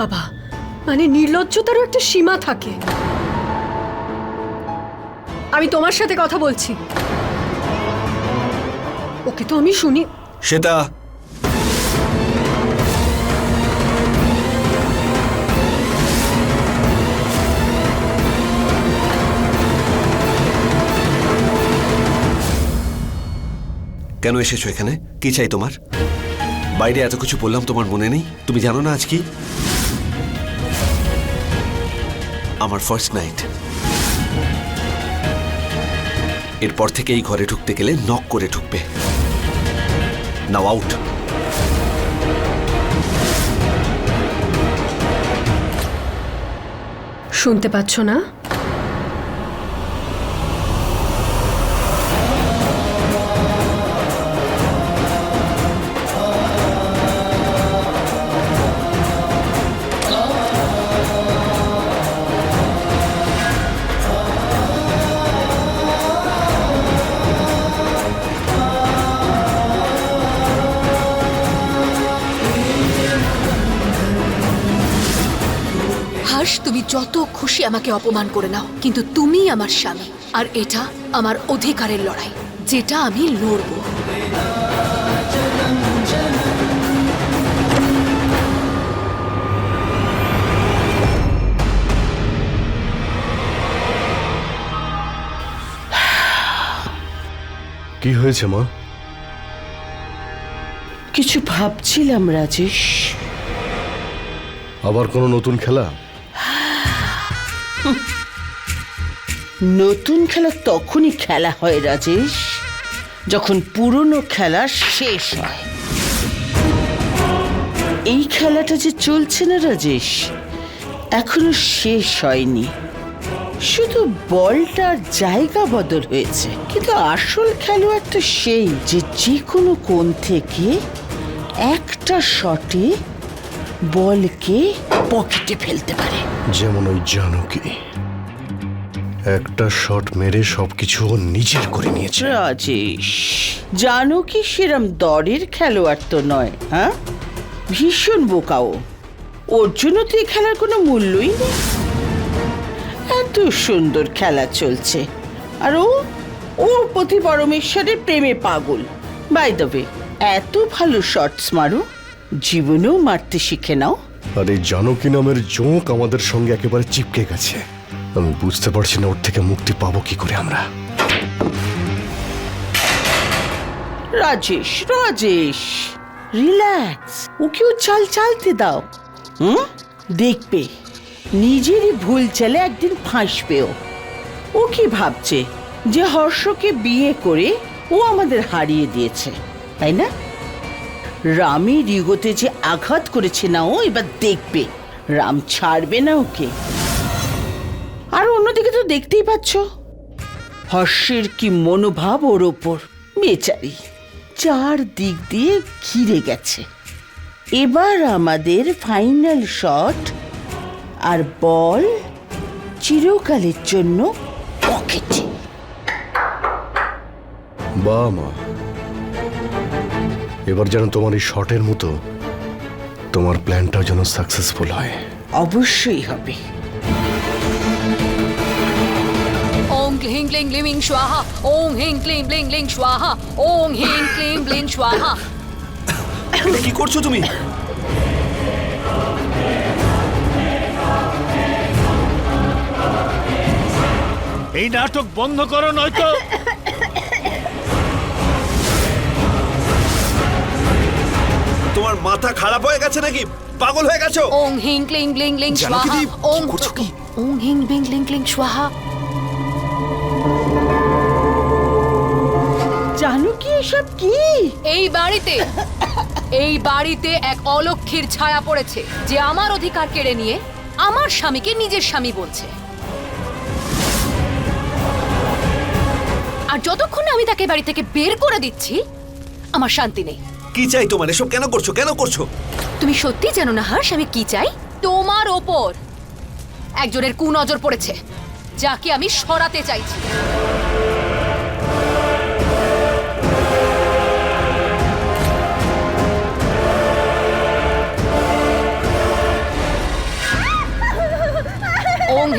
বাবা। মানে নির্লজ্জতারও একটা সীমা থাকে। আমি তোমার সাথে কথা বলছি। ওকে তো আমি শুনি শ্বেতা। কেন এসেছ এখানে? কি চাই তোমার? বাইরে এত কিছু বললাম, তোমার মনে নেই? তুমি জানো না আজ কি? আমার ফার্স্ট নাইট এরপর থেকে এই ঘরে ঢুকতে গেলে নক করে ঢুকবে। নাও আউট শুনতে পাচ্ছ না? যত খুশি আমাকে অপমান করে নাও কিন্তু তুমি আমার স্বামী আর এটা আমার অধিকারের লড়াই যেটা আমি লড়বো। কি হয়েছে মা? কিছু ভাবছিলাম রাজেশ। আবার কোনো নতুন খেলা? নতুন খেলা তখনই খেলা হয়, রাজেশ, যখন পুরনো খেলা শেষ হয়। এই খেলাটা যে চলছে না, রাজেশ, এখনও শেষ হয়নি। শুধু বলটার জায়গা বদল হয়েছে, কিন্তু আসল খেলোয়াড়টা সেই যে যে কোনো কোণ থেকে একটা শটে বলকে পকেটে ফেলতে পারে। যেমন ওই জানকি। একটা শট মেরে সবকিছু ও নিজের করে নিয়েছে। রাজেশ জানো কি সেরম দরের খেলোয়াড় তো নয় হ্যাঁ? ভীষণ বোকাও ওর জন্য তো এই খেলার কোনো মূল্যই নেই। এত সুন্দর খেলা চলছে। আর ও ওর প্রতি পরমেশ্বরের প্রেমে পাগল। বাই দ্য ওয়ে এত ভালো শটস মারো জীবনেও মারতে শিখে নাও। আর এই জানকি নামের জোঁক আমাদের সঙ্গে একেবারে চিপকে গেছে। আমি বুঝতে পারছি না ওর থেকে মুক্তি পাবো কি করে আমরা। রাজেশ রাজেশ রিল্যাক্স চাল চালতে দাও। হুম? দেখবে, নিজেরই ভুল চালে একদিন ফাঁসবেও ও কি ভাবছে যে হর্ষকে বিয়ে করে ও আমাদের হারিয়ে দিয়েছে, তাই না? রামের ইগোতে যে আঘাত করেছে না ও, এবার দেখবে। রাম ছাড়বে না ওকে। আর অন্যদিকে তো দেখতেই পাচ্ছ, হর্ষের কি মনোভাব ওর ওপর। বেচারি, চার দিক দিয়ে ঘিরে গেছে। এবার আমাদের ফাইনাল শট আর বল চিরকালের জন্য পকেটে বা মা। এবার যেন তোমার এই শটের মতো তোমার প্ল্যানটাও যেন সাকসেসফুল হয়। অবশ্যই হবে। ওং ক্লিং ক্লিং লিমিং স্বাহা ওং হিং ক্লিং ব্লিং লিং স্বাহা ওং হিং ক্লিং ব্লিং স্বাহা। কি করছ তুমি? এই নাটক বন্ধ করো নয়তো। তোমার মাথা খারাপ হয়ে গেছে নাকি? পাগল হয়ে গেছো? ওং হিং ক্লিং ব্লিং লিং জানকী স্বাহা। ওং করছ কি? ওং হিং ব্লিং লিং লিং স্বাহা। জানো কি এসব কি? এই বাড়িতে এই বাড়িতে এক অলক্ষীর ছায়া পড়েছে যে আমার অধিকার কেড়ে নিয়ে আমার স্বামীকে নিজের স্বামী বলছে। আর যতক্ষণ না আমি তাকে বাড়ি থেকে বের করে দিচ্ছি আমার শান্তি নেই। কি চাই তোমার? এসব কেন করছ? কেন করছ? তুমি সত্যি জানো না হার্ষ আমি কি চাই? তোমার ওপর। একজনের কুনজর পড়েছে যাকে আমি সরাতে চাইছি।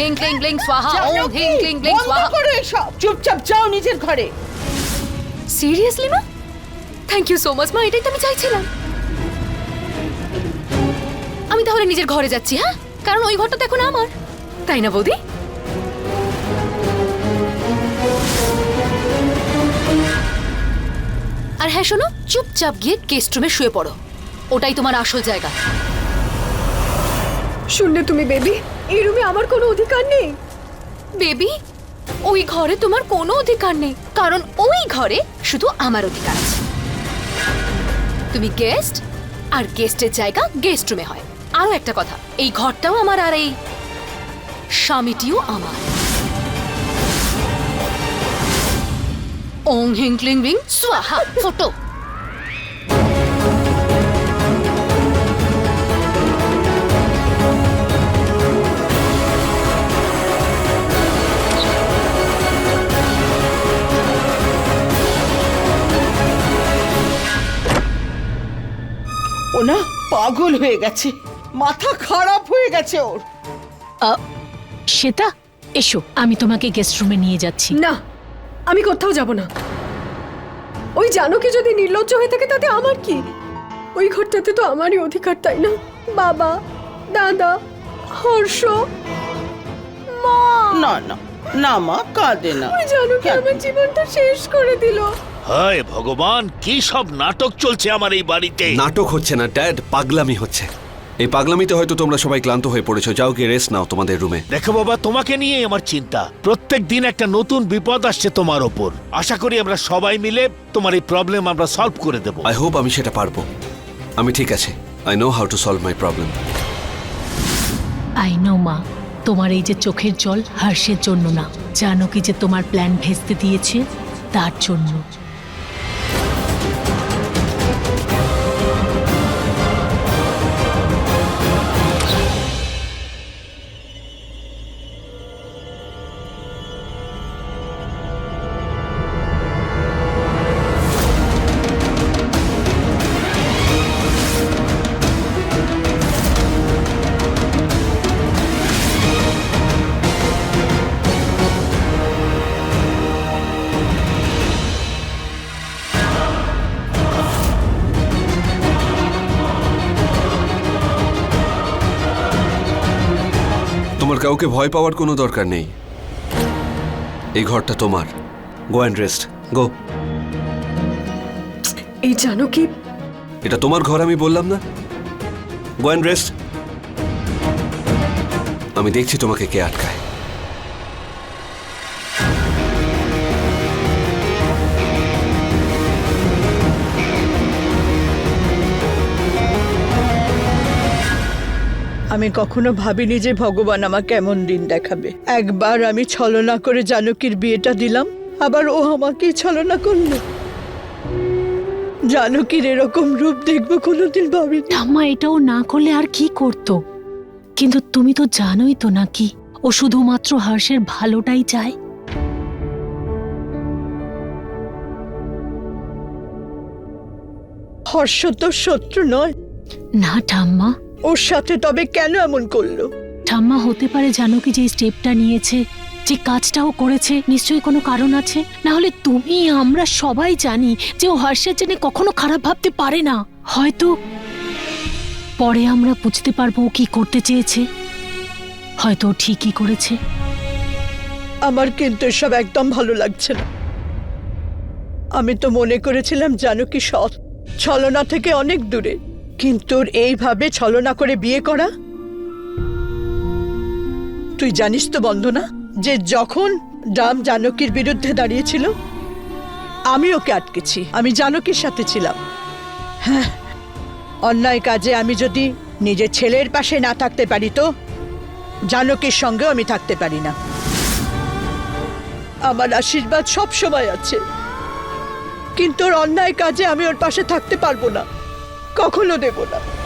হিং ক্লিং স্বাহা। ওম হিং ক্লিং বন্ধ স্বাহা। চুপচাপ যাও নিজের ঘরে। সিরিয়াসলি মা থ্যাংক ইউ সো মাচ মা এটাই তো আমি চাইছিলাম। আমি তাহলে নিজের ঘরে যাচ্ছি হ্যাঁ? কারণ ওই ঘরটা তো এখন আমার। তাই না বৌদি? আর হ্যাঁ শোনো চুপচাপ গিয়ে গেস্ট রুমে শুয়ে পড়ো। ওটাই তোমার আসল জায়গা। শুনলে তুমি বেবি এই রুমে আমার কোনো অধিকার নেই। বেবি ওই ঘরে তোমার কোনো অধিকার নেই কারণ ওই ঘরে শুধু আমার অধিকার আছে। তুমি গেস্ট, আর গেস্টের জায়গা গেস্ট রুমে হয়। আরও একটা কথা, এই ঘরটাও আমার আর এই স্বামীটিও আমার। ওং হিং ক্লিং রিং সোয়াহা, ফটো। পাগল হয়ে গেছে। মাথা খারাপ হয়ে গেছে ওর। শ্বেতা এসো আমি তোমাকে গেস্ট রুমে নিয়ে যাচ্ছি। না আমি কোথাও যাব না। ওই জানো কি যদি নির্লজ্জ হয়ে থাকে তাতে আমার কি? ওই ঘরটাতে তো আমারই অধিকার তাই না? বাবা দাদা হর্ষ মা। না না না মা কাঁদে না। ওই জানো কি আমার জীবনটা শেষ করে দিল। হায় ভগবান কি সব নাটক চলছে আমার এই বাড়িতে? নাটক হচ্ছে না ড্যাড পাগলামি হচ্ছে। এই পাগলামিতে হয়তো তোমরা সবাই ক্লান্ত হয়ে পড়েছো। যাও গিয়ে রেস্ট নাও তোমাদের রুমে। দেখো বাবা তোমাকে নিয়ে আমার চিন্তা। প্রত্যেক দিন একটা নতুন বিপদ আসছে তোমার ওপর। আশা করি আমরা সবাই মিলে তোমার এই প্রবলেম আমরা সলভ করে দেব। আই হোপ আমি সেটা পারব। আমি ঠিক আছে। I know how to solve my problem I know মা। তোমার এই যে চোখের জল হার্ষের জন্য না। জানো কি যে তোমার প্ল্যান ভেস্তে দিয়েছে? তার জন্য। কাউকে ভয় পাওয়ার কোনো দরকার নেই। এই ঘরটা তোমার। গো অ্যান্ড রেস্ট গো এই জানো কি? এটা তোমার ঘর আমি বললাম না? গো অ্যান্ড রেস্ট আমি দেখছি তোমাকে কে আটকায়। আমি কখনো ভাবিনি যে ভগবান আমাকে এমন দিন দেখাবে। একবার আমি ছলনা করে জানকীর বিয়েটা দিলাম আবার ও আমাকেই ছলনা করল। জানকীর এরকম রূপ দেখব কোনোদিন ভাবিনি। ঠাম্মা এটাও না করলে আর কি করতো? কিন্তু তুমি তো জানোই তো নাকি ও শুধুমাত্র হার্ষের ভালোটাই চায়। হর্ষ তো শত্রু নয়। না ঠাম্মা ওর সাথে তবে কেন এমন করল? ঠাম্মা হতে পারে জানো কি যে স্টেপটা নিয়েছে যে কাজটাও করেছে নিশ্চয়ই কোনো কারণ আছে? না হলে তুমি আমরা সবাই জানি যে ও হর্ষের জন্য কখনো খারাপ ভাবতে পারে না। হয়তো পরে আমরা বুঝতে পারব ও কি করতে চেয়েছে। হয়তো ঠিকই করেছে। আমার কিন্তু এসব একদম ভালো লাগছে না। আমি তো মনে করেছিলাম জানো কি সৎ? ছলনা থেকে অনেক দূরে। কিন্তু এইভাবে ছলনা করে বিয়ে করা? তুই জানিস তো, বন্দনা, যে যখন রাম জানকীর বিরুদ্ধে দাঁড়িয়েছিল, আমি ওকে আটকেছি, আমি জানকীর সাথে ছিলাম। হ্যাঁ অন্যায় কাজে আমি যদি নিজের ছেলের পাশে না থাকতে পারি তো, জানকীর সঙ্গেও আমি থাকতে পারি না। আমার আশীর্বাদ সব সময় আছে। কিন্তু ওর অন্যায় কাজে আমি ওর পাশে থাকতে পারব না। কখনো দেব না।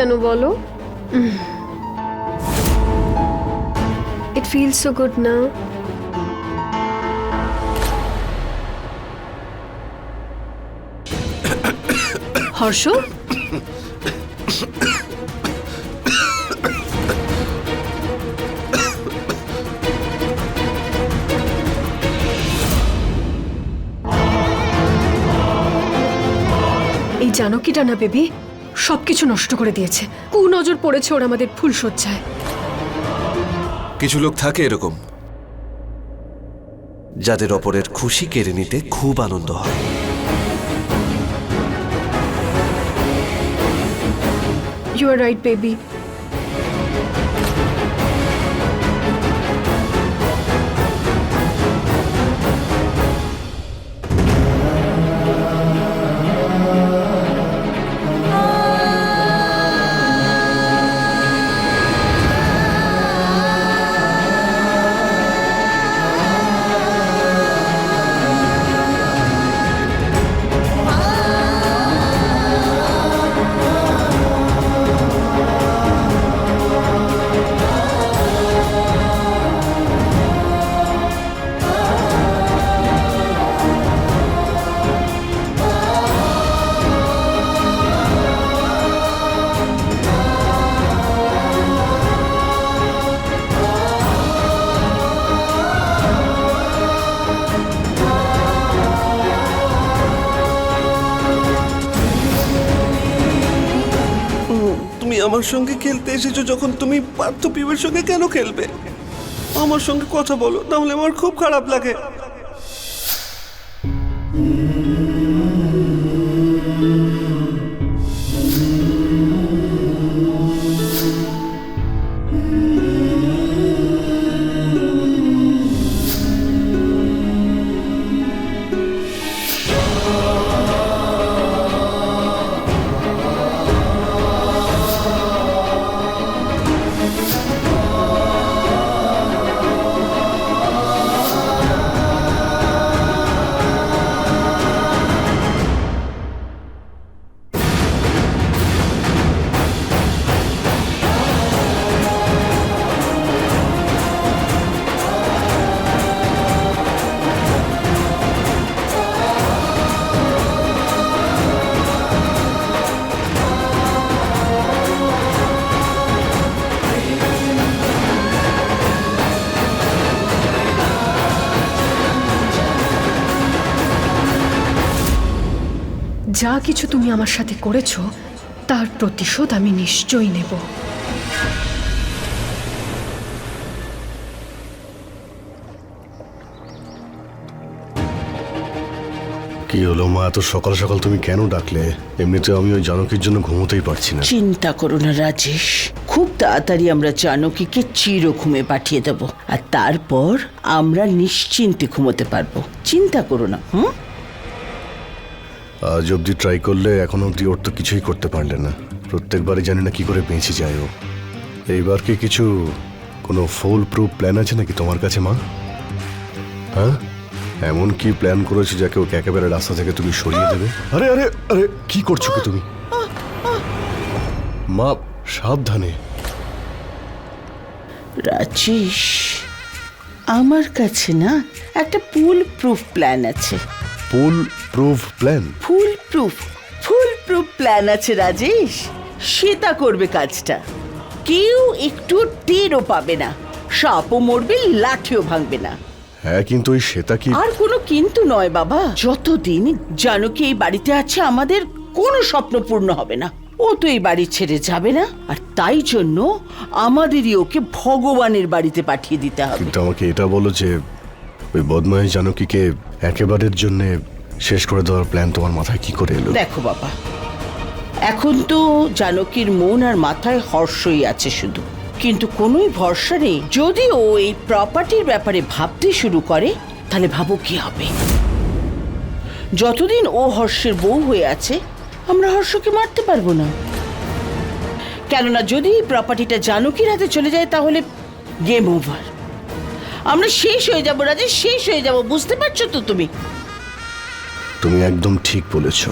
কেন বলো? ইট ফিল সো গুড না হর্ষ? এই জানকীটা না বেবি? সবকিছু নষ্ট করে দিয়েছে। কু নজর পড়েছে ওর আমাদের ফুল সজ্জায় কিছু লোক থাকে এরকম যাদের অপরের খুশি কেড়ে নিতে খুব আনন্দ হয়। ইউ আর রাইট বেবি আমার সঙ্গে খেলতে এসেছ যখন তুমি পার্থ পিবের সঙ্গে কেন খেলবে? আমার সঙ্গে কথা বলো তাহলে আমার খুব খারাপ লাগে। যা কিছু তুমি আমার সাথে করেছ তার প্রতিশোধ আমি নিশ্চয়ই নেব। কি হলো মা? এত সকাল সকাল তুমি কেন ডাকলে? এমনিতে আমি ওই জানকীর জন্য ঘুমোতেই পারছি না। চিন্তা করো না রাজেশ। খুব তাড়াতাড়ি আমরা জানকীকে চির ঘুমে পাঠিয়ে দেব। আর তারপর আমরা নিশ্চিন্তে ঘুমোতে পারব। চিন্তা করো না হুম? আজ অবধি ট্রাই করলে এখন অবধি ওর তো কিছুই করতে পারলে না। প্রত্যেকবারই জানি না কি করে বেঁচে যায় ও। এইবার কি কিছু কোনো ফুল প্রুফ প্ল্যান আছে নাকি তোমার কাছে, মা? হ্যাঁ? এমন কি প্ল্যান করেছ যাকে ওকে একেবারে রাস্তা থেকে তুমি সরিয়ে দেবে? আরে আরে আরে, কি করছ কি তুমি? মা, সাবধানে। রাজেশ, আমার কাছে না একটা ফুল প্রুফ প্ল্যান আছে। Foolproof plan foolproof foolproof plan আছে রাজেশ। শ্বেতা করবে কাজটা। কেউ একটু টেরও পাবে না। সাপও মরবে লাঠিও ভাঙবে না। হ্যাঁ কিন্তু ওই শ্বেতা কি আর কোনো কিন্তু নয় বাবা। যতদিন জানকি এই বাড়িতে আছে আমাদের কোনো স্বপ্ন পূর্ণ হবে না। ও তো এই বাড়ি ছেড়ে যাবে না। আর তাই জন্য আমাদেরই ওকে ভগবানের বাড়িতে পাঠিয়ে দিতে হবে। কিন্তু আমাকে এটা বলো যে ওই বদমাইশ জানকীকে একেবারের জন্য শেষ করে দেওয়ার প্ল্যান তোমার মাথায় কি করে এলো? দেখো বাবা, এখন তো জানকীর মন আর মাথায় হর্ষই আছে শুধু। কিন্তু কোনোই ভরসা নেই। যদি ও এই প্রপার্টির ব্যাপারে ভাবতে শুরু করে, তাহলে ভাবো কি হবে? যতদিন ও হর্ষের বউ হয়ে আছে, আমরা হর্ষকে মারতে পারব না। কেননা যদি প্রপার্টিটা জানকীর হাতে চলে যায়, তাহলে গেম ওভার আমরা শেষ হয়ে যাব রাজে শেষ হয়ে যাব। বুঝতে পারছ তো তুমি? তুমি একদম ঠিক বলেছ।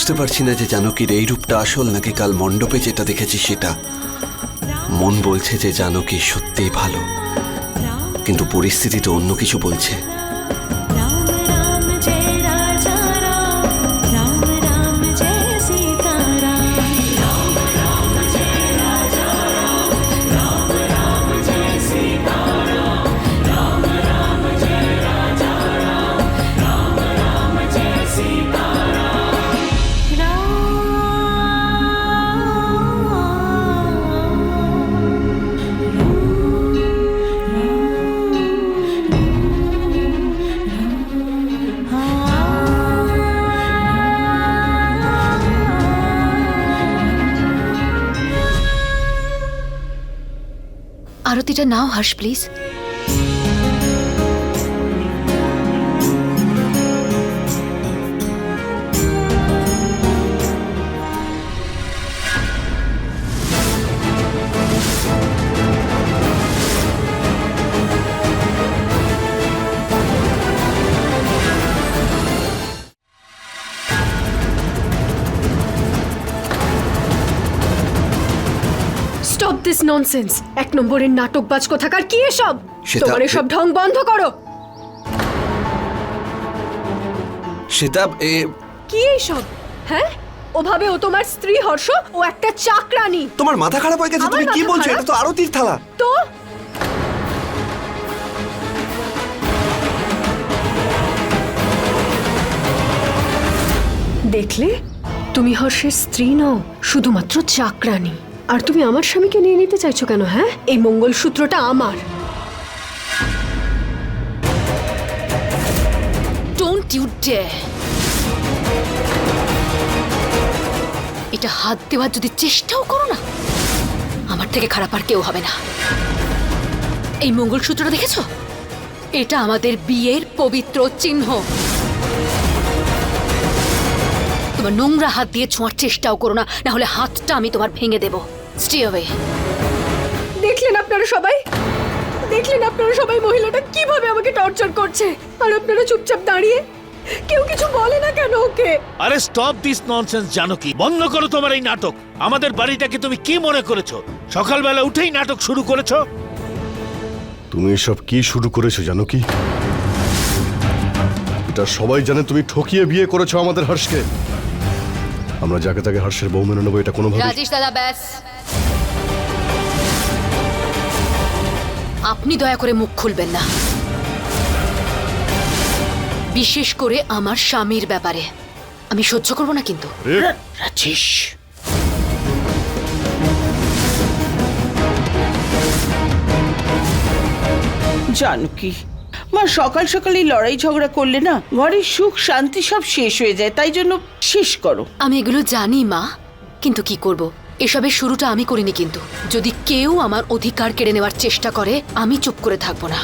বুঝতে পারছি না যে জানকীর এই রূপটা আসল নাকি কাল মণ্ডপে যেটা দেখেছি সেটা। মন বলছে যে জানকী সত্যিই ভালো। কিন্তু পরিস্থিতি তো অন্য কিছু বলছে। আরতিটা নাও হর্ষ প্লিজ ননসেন্স এক নম্বরের নাটকবাজ কোথাকার কি এসব? তোমার এসব ঢং বন্ধ করো। সেটা এ কি এইসব? হ্যাঁ? ওভাবে ও তোমার স্ত্রী হর্ষ ও একটা চাকরানি। তোমার মাথা খারাপ হয়ে গেছে তুমি কি বলছো? এটা তো আরতির থালা তো? দেখলে? তুমি হর্ষের স্ত্রী নও শুধুমাত্র চাকরানি। আর তুমি আমার স্বামীকে নিয়ে নিতে চাইছো কেন হ্যাঁ? এই মঙ্গলসূত্রটা আমার। ইউ ডে এটা হাত দেওয়ার যদি চেষ্টাও করো না, আমার থেকে খারাপ আর কেউ হবে না। এই মঙ্গলসূত্রটা দেখেছ? এটা আমাদের বিয়ের পবিত্র চিহ্ন। তোমার নোংরা হাত দিয়ে ছোঁয়ার চেষ্টাও করো না না হলে হাতটা আমি তোমার ভেঙে দেব। স্টে অ্যাওয়ে দেখলেন আপনারা সবাই? দেখলেন আপনারা সবাই মহিলাটা কীভাবে আমাকে টর্চার করছে? আর আপনারা চুপচাপ দাঁড়িয়ে? কেউ কিছু বলে না কেন ওকে? আরে স্টপ দিস ননসেন্স জানো কি? বন্ধ করো তোমার এই নাটক। আমাদের বাড়িটাকে তুমি কি মনে করেছ? সকালবেলা উঠেই নাটক শুরু করেছ? তুমি এসব কি শুরু করেছ জানো কি? এটা সবাই জানে তুমি ঠকিয়ে বিয়ে করেছ আমাদের হর্ষকে। আমরা যাকে তাকে হর্ষের বউ মেনে নেব এটা কোনোভাবে রাজেশ দাদা ব্যাস। আপনি দয়া করে মুখ খুলবেন না। বিশেষ করে আমার স্বামীর ব্যাপারে। আমি সহ্য করব না কিন্তু। রাজেশ। জানকি মা, সকাল সকাল এই লড়াই ঝগড়া করলে না ঘরের সুখ, শান্তি সব শেষ হয়ে যায়, তাই জন্য শেষ করো। আমি এগুলো জানি, মা, কিন্তু কি করব? এসবের শুরুটা আমি করিনি কিন্তু। যদি কেউ আমার অধিকার কেড়ে নেওয়ার চেষ্টা করে, আমি চুপ করে থাকব না।